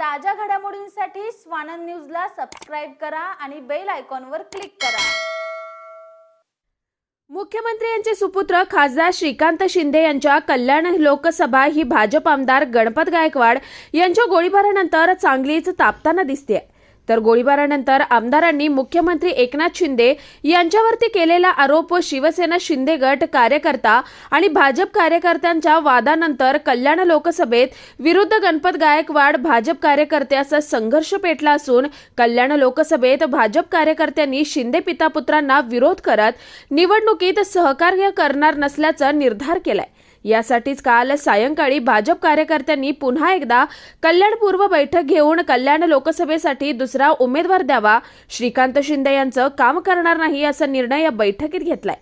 ताज्या घडामोडींसाठी स्वानंद न्यूजला सबस्क्राईब करा आणि बेल आयकॉनवर क्लिक करा. मुख्यमंत्री यांचे सुपुत्र खासदार श्रीकांत शिंदे यांच्या कल्याण लोकसभा ही भाजप आमदार गणपत गायकवाड यांच्या गोळीबारानंतर चांगलीच तापताना दिसते तर गोळीबारानंतर आमदारांनी मुख्यमंत्री एकनाथ शिंदे यांच्यावरती केलेला आरोप शिवसेना शिंदे गट कार्यकर्ता आणि भाजप कार्यकर्त्यांच्या वादानंतर कल्याण लोकसभेत विरुद्ध गणपत गायकवाड भाजप कार्यकर्त्याचा संघर्ष पेटला असून कल्याण लोकसभेत भाजप कार्यकर्त्यांनी शिंदे पितापुत्रांना विरोध करत निवडणुकीत सहकार्य करणार नसल्याचा निर्धार केलाय. यासाठीच काल सायंकाळी भाजप कार्यकर्त्यांनी पुन्हा एकदा कल्याण पूर्व बैठक घेऊन कल्याण लोकसभेसाठी दुसरा उमेदवार द्यावा. श्रीकांत शिंदे यांचं काम करणार नाही असा निर्णय या बैठकीत घेतलाय.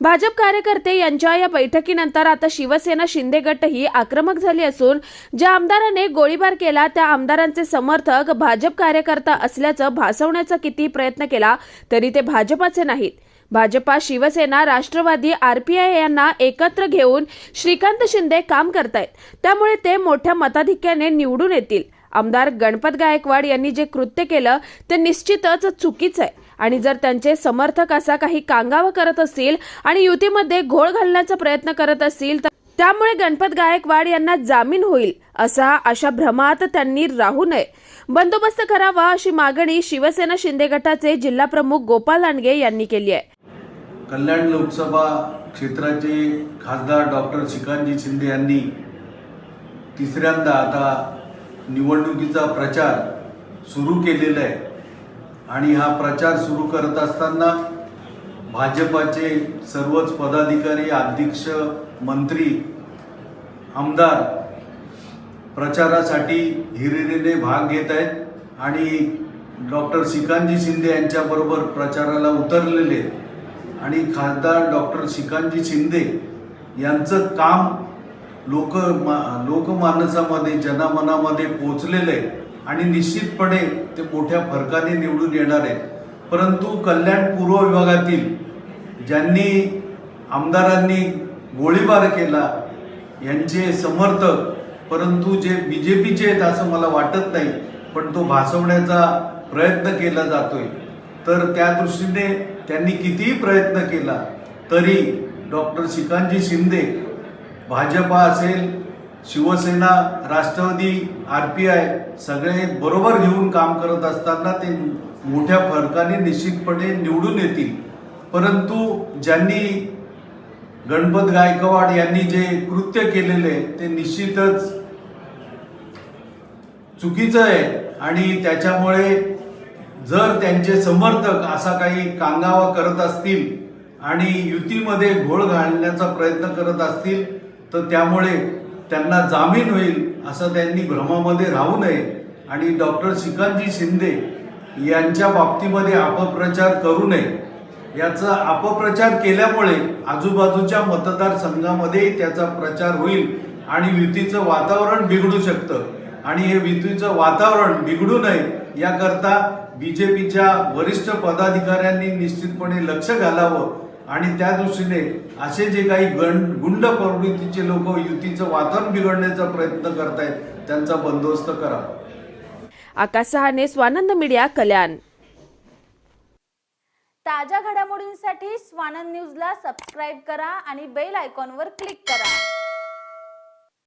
भाजप कार्यकर्ते यांच्या या बैठकीनंतर आता शिवसेना शिंदे गटही आक्रमक झाली असून ज्या आमदाराने गोळीबार केला त्या आमदारांचे समर्थक भाजप कार्यकर्ता असल्याचं भासवण्याचा किती प्रयत्न केला तरी ते भाजपाचे नाहीत. भाजपा शिवसेना राष्ट्रवादी आरपीआय यांना एकत्र घेऊन श्रीकांत शिंदे काम करतायत. त्यामुळे ते मोठ्या मताधिक्याने निवडून येतील. आमदार गणपत गायकवाड यांनी जे कृत्य केलं ते निश्चितच चुकीचं आहे. आणि जर त्यांचे समर्थक असा काही कांगावा करत असतील आणि युतीमध्ये घोळ घालण्याचा प्रयत्न करत असतील तर त्यामुळे गणपत गायकवाड यांना जामीन होईल असा अशा भ्रमात त्यांनी राहू नये. बंदोबस्त करावा अशी मागणी शिवसेना शिंदे गटाचे जिल्हा प्रमुख गोपाल लांडगे यांनी केली आहे. कल्याण लोकसभा क्षेत्राचे खासदार डॉक्टर श्रीकांतजी शिंदे यांनी तिसऱ्यांदा आता निवडणुकीचा प्रचार सुरू केलेला आहे. आणि हा प्रचार सुरू करत असताना भाजपाचे सर्वच पदाधिकारी अध्यक्ष मंत्री आमदार प्रचारासाठी हिरिरीने भाग घेत आहेत आणि डॉक्टर श्रीकांतजी शिंदे यांच्याबरोबर प्रचाराला उतरलेले आणि खासदार डॉक्टर श्रीकांतजी शिंदे यांचं काम लोक मा लोकमानसामध्ये जनमनामध्ये पोचलेलं आहे. आणि निश्चितपणे ते मोठ्या फरकाने निवडून येणार आहेत. परंतु कल्याण पूर्व विभागातील ज्यांनी आमदारांनी गोळीबार केला यांचे समर्थक परंतु जे बी जे पीचे आहेत असं मला वाटत नाही पण तो भासवण्याचा प्रयत्न केला जातोय. तर त्या दृष्टीने त्यांनी कितीही प्रयत्न केला तरी डॉक्टर श्रीकांतजी शिंदे भाजपा असेल Shiv Sena Rashtrawadi R P I सगळे बरोबर घेऊन काम करत असताना ते मोठ्या फरकाने निश्चितपणे निवडून येतील. परंतु ज्यांनी गणपत गायकवाड यांनी जे कृत्य केलेले आहे ते निश्चितच चुकीचं आहे. आणि त्याच्यामुळे जर त्यांचे समर्थक असा काही कांगावा करत असतील आणि युतीमध्ये घोळ घालण्याचा प्रयत्न करत असतील तर त्यामुळे त्यांना जामीन होईल असं त्यांनी भ्रमामध्ये राहू नये. आणि डॉक्टर श्रीकांतजी शिंदे यांच्या बाबतीमध्ये अपप्रचार करू नये. याचा अपप्रचार केल्यामुळे आजूबाजूच्या मतदारसंघामध्ये त्याचा प्रचार होईल आणि युतीचं वातावरण बिघडू शकतं. आणि हे युतीचं वातावरण बिघडू नये याकरता बी जे पीच्या वरिष्ठ पदाधिकाऱ्यांनी निश्चितपणे लक्ष घालावं. आणि त्या दृष्टीने असे जे काही गण गुंड प्रवृत्तीचे लोक युतीचं वातावरण बिघडण्याचा प्रयत्न करतायत त्यांचा बंदोबस्त करावा आकाश सहाने स्वानंद मीडिया कल्याण. ताज्या घडामोडींसाठी स्वानंद न्यूजला सबस्क्राईब करा आणि बेल आयकॉनवर क्लिक करा.